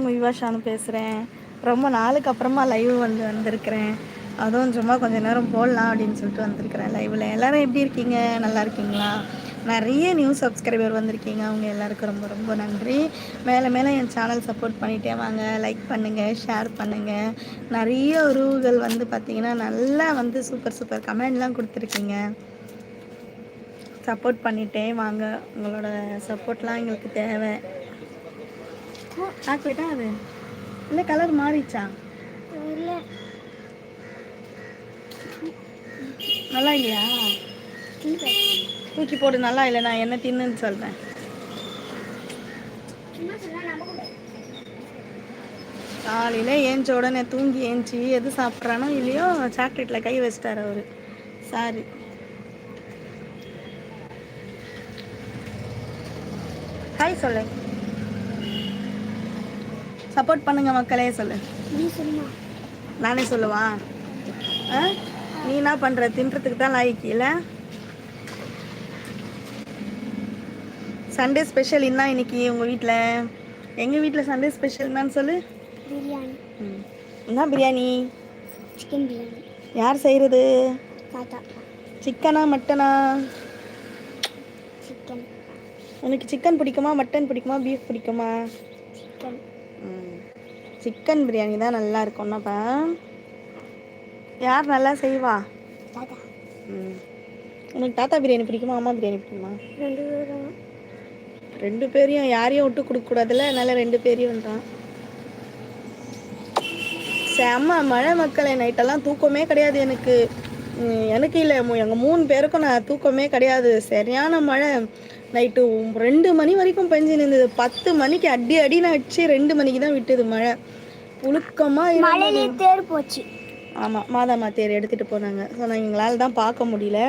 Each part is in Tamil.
உங்கள் விவாஷானு பேசுகிறேன் ரொம்ப நாளுக்கு அப்புறமா லைவ் வந்து வந்திருக்கிறேன். அதுவும் சும்மா கொஞ்ச நேரம் போடலாம் அப்படின்னு சொல்லிட்டு வந்திருக்கிறேன் லைவில் எல்லோரும் எப்படி இருக்கீங்க? நல்லா இருக்கீங்களா? நிறைய நியூ சப்ஸ்கிரைபர் வந்திருக்கீங்க. அவங்க எல்லாருக்கும் ரொம்ப ரொம்ப நன்றி. மேலே மேலே என் சேனல் சப்போர்ட் பண்ணிகிட்டே வாங்க. லைக் பண்ணுங்கள் ஷேர் பண்ணுங்கள் நிறைய உறவுகள் வந்து பார்த்திங்கன்னா நல்லா வந்து சூப்பர் சூப்பர் கமெண்ட்லாம் கொடுத்துருக்கீங்க. சப்போர்ட் பண்ணிட்டே வாங்க. உங்களோட சப்போர்ட்லாம் எங்களுக்கு தேவை. ஆக்கிட்டா அது? இல்லை கலர் மாறிச்சா இல்லை. நல்லா இல்லையா? தூக்கி போடு நல்லா இல்லை நான் என்ன தின்னுன்னு சொல்கிறேன் காலையில் ஏஞ்ச உடனே தூங்கி ஏஞ்சி எது சாப்பிட்றானோ இல்லையோ சாக்லேட்டில் கை வச்சிட்டார் அவர். சாரி ஹாய் சொல்லு. சப்போர்ட் பண்ணுங்க மக்களே சொல்லு. நானே சொல்லுவா. நீ என்ன பண்ணுற தின்றதுக்கு தான் லாய்க்கு இல்லை சண்டே ஸ்பெஷல் என்ன இன்னைக்கு உங்கள் வீட்டில் எங்கள் வீட்டில் சண்டே ஸ்பெஷல் என்னன்னு சொல்லு. பிரியாணி. ம். என்ன பிரியாணி? சிக்கன் பிரியாணி. யார் செய்கிறது சிக்கனா மட்டனா சிக்கன் உனக்கு சிக்கன் பிடிக்குமா? மட்டன் பிடிக்குமா? பீஃப் பிடிக்குமா? சிக்கன் சிக்கன் பிரியாணி தான் நல்லா இருக்கும்னாப்பா யார் நல்லா செய்வா? ம். உனக்கு தாத்தா பிரியாணி பிடிக்குமா அம்மா பிரியாணி பிடிக்குமா? ரெண்டு பேரும். ரெண்டு பேரையும் யாரையும் விட்டு கொடுக்கக்கூடாதுல்ல அதனால ரெண்டு பேரையும் தான் செம்ம மழை மக்களை நைட்டெல்லாம் தூக்கமே கிடையாது எனக்கு. எனக்கு இல்லை எங்கள் மூணு பேருக்கும் நான் தூக்கமே கிடையாது. சரியான மழை. நைட்டு ரெண்டு மணி வரைக்கும் பெஞ்சு நின்றுது பத்து மணிக்கு அடி அடின்னு அடிச்சு ரெண்டு மணிக்கு தான் விட்டுது மழை. புழுக்கமாக தேர் போச்சு. ஆமாம் மாதாமா தேர் எடுத்துகிட்டு போனாங்க. ஸோ நான் எங்களால் தான் பார்க்க முடியல.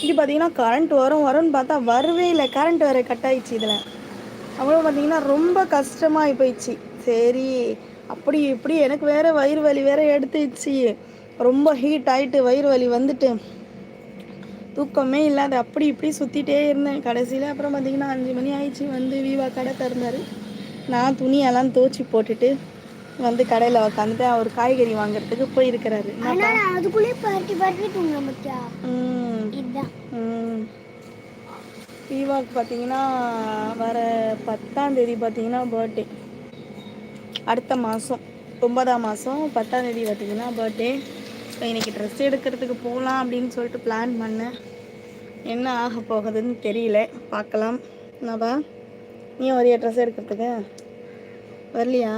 இங்கே பார்த்தீங்கன்னா கரண்ட் வரும் வரும்னு பார்த்தா வரவே இல்லை. கரண்ட் வேறு கட் ஆயிடுச்சு இதில். அவ்வளோ பார்த்தீங்கன்னா ரொம்ப கஷ்டமாகி போயிடுச்சு. சரி அப்படி இப்படி எனக்கு வேறு வயிறு வலி வேறு எடுத்துச்சு ரொம்ப ஹீட் ஆகிட்டு வயிறு வலி வந்துட்டு. தூக்கமே இல்லாத அப்படி இப்படி சுற்றிட்டே இருந்தேன். கடைசியில் அப்புறம் பார்த்தீங்கன்னா அஞ்சு மணி ஆயிடுச்சு வந்து வீவா கடை திறந்தாரு. நான் துணியெல்லாம் துவச்சி போட்டுட்டு வந்து கடையில் உக்காந்துட்டு அவர் காய்கறி வாங்குறதுக்கு போயிருக்கிறாரு. அதுக்குள்ளே பரட்டி பரட்டி ம். பார்த்தீங்கன்னா வர பத்தாம் தேதி பார்த்தீங்கன்னா பர்த்டே அடுத்த மாதம் ஒன்பதாம் மாதம் பத்தாம் தேதி பார்த்தீங்கன்னா பர்த்டே ஸோ இன்னைக்கு ட்ரெஸ் எடுக்கிறதுக்கு போகலாம் அப்படின்னு சொல்லிட்டு பிளான் பண்ணேன் என்ன ஆக போகுதுன்னு தெரியல. பார்க்கலாம். என்னப்பா? நீ வரியா ட்ரெஸ் எடுக்கிறதுக்கு? வரலையா?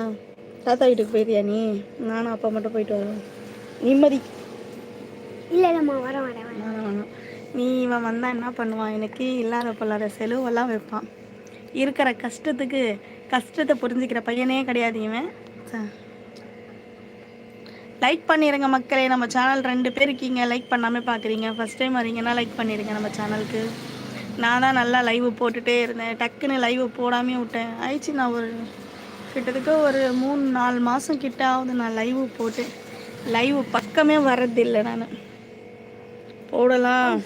தாத்தா வீட்டுக்கு போயிருக்கியா நீ? நானும் அப்பா மட்டும் போயிட்டு வரோம் நிம்மதி. இல்லை வரேன் வேணாம் வேணாம். நீ இவன் வந்தால் என்ன பண்ணுவான்? எனக்கு இல்லாத பொல்லாத செலவெல்லாம் வைப்பான். இருக்கிற கஷ்டத்துக்கு கஷ்டத்தை புரிஞ்சுக்கிற பையனே கிடையாது இவன். லைக் பண்ணிடுங்க மக்களே நம்ம சேனல் ரெண்டு பேர் இருக்கீங்க. லைக் பண்ணாமல் பார்க்குறீங்க ஃபஸ்ட் டைம் வரீங்கன்னா லைக் பண்ணிடுங்க நம்ம சேனலுக்கு நான் தான் நல்லா லைவ் போட்டுகிட்டே இருந்தேன். டக்குன்னு லைவ் போடாமே விட்டேன். ஆயிடுச்சு நான் ஒரு கிட்டத்தட்ட ஒரு மூணு நாலு மாதம் கிட்ட ஆகுது நான் லைவ் போட்டு லைவ் பக்கமே வர்றதில்லை நான். போடலாம்.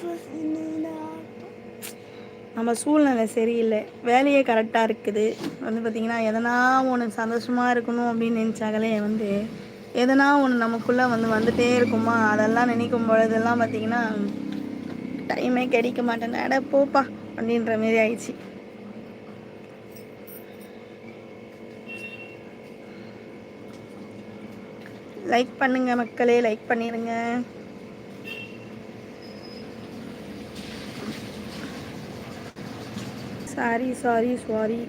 நம்ம சூழ்நிலை சரியில்லை. வேலையே கரெக்டாக இருக்குது. வந்து பார்த்திங்கன்னா எதனா ஒன்று சந்தோஷமாக இருக்கணும் அப்படின்னு நினச்சாங்களே வந்து எதனா ஒன்று நமக்குள்ளே வந்து வந்துட்டே இருக்குமா? அதெல்லாம் நினைக்கும் பொழுதெல்லாம் பார்த்திங்கன்னா டைமே கிடைக்க மாட்டேன் அட போப்பா அப்படின்ற மாரி ஆயிடுச்சு. லைக் பண்ணுங்க மக்களே லைக் பண்ணிடுங்க சாரி சாரி சாரி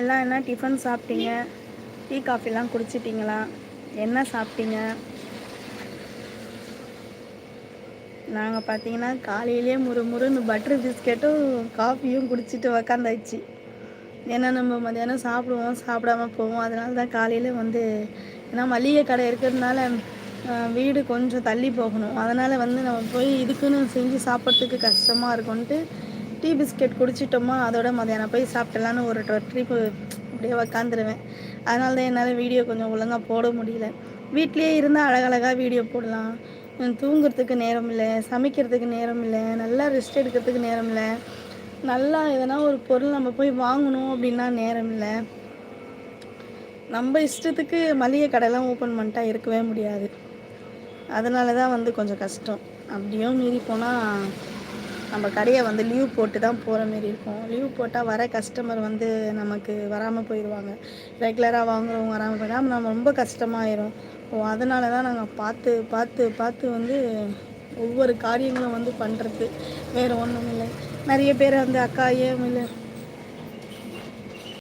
எல்லாம் என்ன? டிஃபன் சாப்பிட்டீங்க? டீ காஃபிலாம் குடிச்சிட்டிங்களா? என்ன சாப்பிட்டீங்க? நாங்கள் பார்த்தீங்கன்னா காலையிலே முறு முறுன்னு பட்டர் பிஸ்கெட்டும் காஃபியும் குடிச்சிட்டு உக்காந்தாச்சு. ஏன்னா நம்ம மதியானம் சாப்பிடுவோம் சாப்பிடாம போவோம். அதனால தான் காலையில் வந்து ஏன்னா மளிகை கடை இருக்கிறதுனால வீடு கொஞ்சம் தள்ளி போகணும். அதனால் வந்து நம்ம போய் இதுக்குன்னு செஞ்சு சாப்பிட்றதுக்கு கஷ்டமாக இருக்கும்ன்ட்டு டீ பிஸ்கெட் குடிச்சிட்டோமா அதோட மதியானம் போய் சாப்பிட்டலான்னு ஒரு ட்ரிப்பு அப்படியே உக்காந்துருவேன். அதனால தான் என்னால் வீடியோ கொஞ்சம் ஒழுங்காக போட முடியல. வீட்லேயே இருந்தால் அழகழகாக வீடியோ போடலாம். தூங்குறதுக்கு நேரம் இல்லை சமைக்கிறதுக்கு நேரம் இல்லை நல்லா ரெஸ்ட் எடுக்கிறதுக்கு நேரம் இல்லை. நல்லா எதனா ஒரு பொருள் நம்ம போய் வாங்கணும் அப்படின்னா நேரம் இல்லை. நம்ம இஷ்டத்துக்கு மளிகை கடைலாம் ஓப்பன் பண்ணிட்டா இருக்கவே முடியாது. அதனால தான் வந்து கொஞ்சம் கஷ்டம். அப்படியும் மீறி போனால் நம்ம கடையை வந்து லீவ் போட்டு தான் போகிற மாரி இருக்கும். லீவ் போட்டால் வர கஸ்டமர் வந்து நமக்கு வராமல் போயிடுவாங்க ரெகுலராக வாங்குறவங்க வராமல் போயிடாமல் நம்ம ரொம்ப கஷ்டமாயிரும். ஓ அதனால தான் நாங்கள் பார்த்து பார்த்து பார்த்து வந்து ஒவ்வொரு காரியங்களும் வந்து பண்ணுறது வேறு ஒன்றும் இல்லை. நிறைய பேர் வந்து அக்கா ஏன் இல்லை.